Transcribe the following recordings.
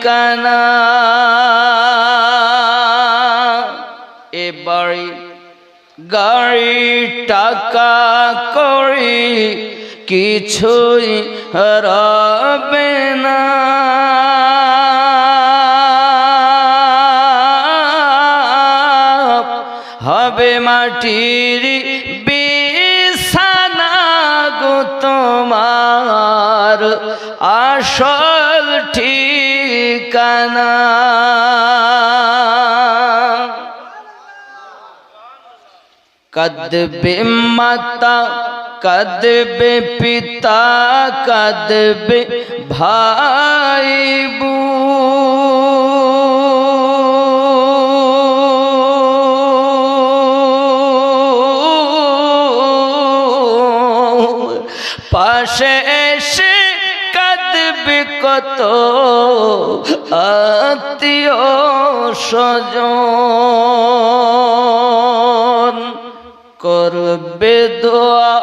ঠিকানা। এ গাড়ি টাকা করি কিছুই রবে না। হবে মাটির বিছানা গো তোমার আসল ঠিকানা কদবে মাতা কদবে পিতা কদবে ভাই বু কত আত্মীয় স্বজন। করবে দোয়া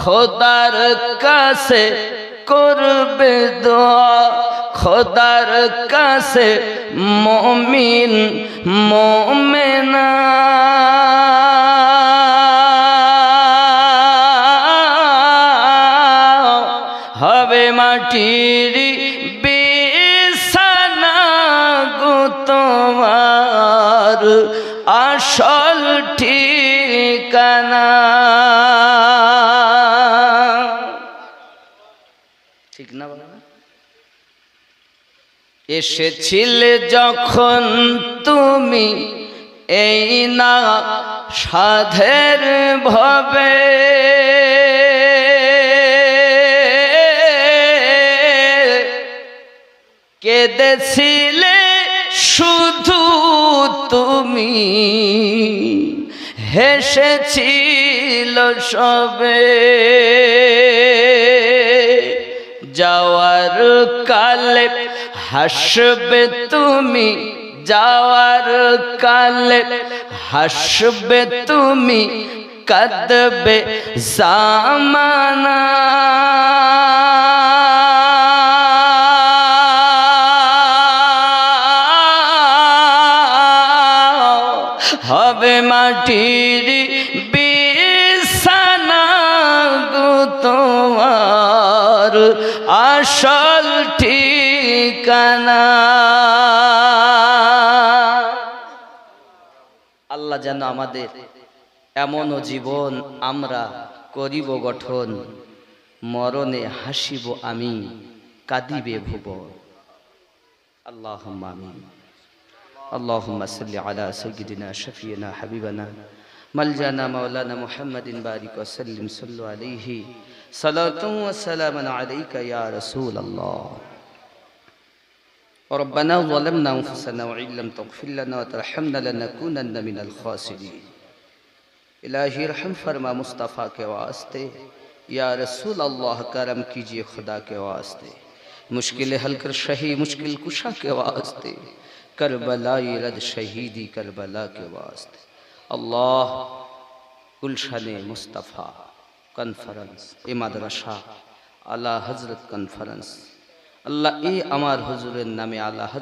খোদার কাছে করবে দোয়া খোদার কাছে মমিন মোমেনা। মাটির বিছানা গো তোমার আসল ঠিকানা। ঠিক না এসেছিলে যখন তুমি এই না সাধের ভবে। কেঁদেছিলে শুধু তুমি। হেসেছিল সবে। যাওয়ার কালে হাসবে তুমি, যাওয়ার কালে হাসবে তুমি, কদবে জামানা। হবে মাটির বিছানা গো তোমার আসল ঠিকানা। আল্লাহ যেন আমাদের এমনও জীবন আমরা করিব গঠন, মরণে হাসিব আমি, কাঁদিবে ভুবন। আল্লাহ আমিন। اللهم صل على سيدنا شفينا حبيبنا ملجأنا مولانا محمد بارك وسلم صلوا عليه. صلاة وسلاما عليك يا رسول الله. ربنا ظلمنا أنفسنا وإن لم تغفر لنا وترحمنا لنكونن من الخاسرين. الہی رحم فرما مصطفیٰ کے واسطے یا رسول اللہ کرم کیجئے خدا کے واسطے مشکل حل کر شہی مشکل کشا کے واسطے کربلائی رد شہیدی کربلا کے واسطے۔ اللہ گلشن مصطفیٰ کنفرنس امد رشا اللہ حضرت کنفرنس۔ اللہ، اے امار حضور اللہ حضرت